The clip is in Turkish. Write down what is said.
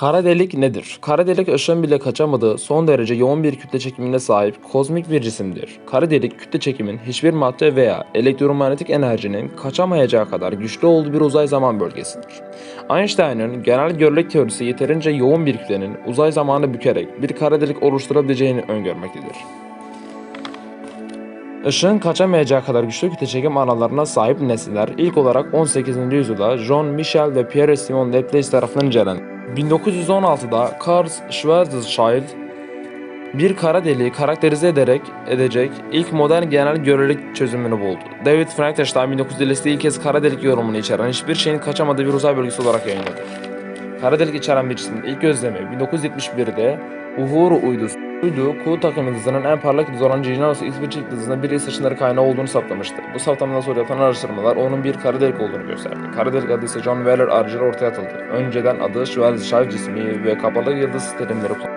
Kara delik nedir? Kara delik ışığın bile kaçamadığı son derece yoğun bir kütle çekimine sahip kozmik bir cisimdir. Kara delik kütle çekimin hiçbir madde veya elektromanyetik enerjinin kaçamayacağı kadar güçlü olduğu bir uzay zaman bölgesidir. Einstein'ın genel görelilik teorisi yeterince yoğun bir kütlenin uzay zamanı bükerek bir kara delik oluşturabileceğini öngörmektedir. Işığın kaçamayacağı kadar güçlü kütle çekim aralarına sahip nesneler ilk olarak 18. yüzyılda John Michel ve Pierre Simon Laplace tarafından incelendi. 1916'da Carl Schwarzschild bir kara deliği karakterize ederek edecek ilk modern genel görelilik çözümünü buldu. David Frankenstein 1950'de ilk kez kara delik yorumunu içeren hiçbir şeyin kaçamadığı bir uzay bölgesi olarak yayınladı. Kara delik içeren bir cismin ilk gözlemi 1971'de Uhuru uydusu Uydu, Ku takım yıldızının en parlak yıldızı olan Genius X1 yıldızının bir ışınları kaynağı olduğunu saptamıştı. Bu saptamadan sonra yapılan araştırmalar onun bir kara delik olduğunu gösterdi. Kara delik adı ise John Wheeler aracılığıyla ortaya atıldı. Önceden adı Schwarzschild cismi ve kapalı yıldız terimleri kullanıldı.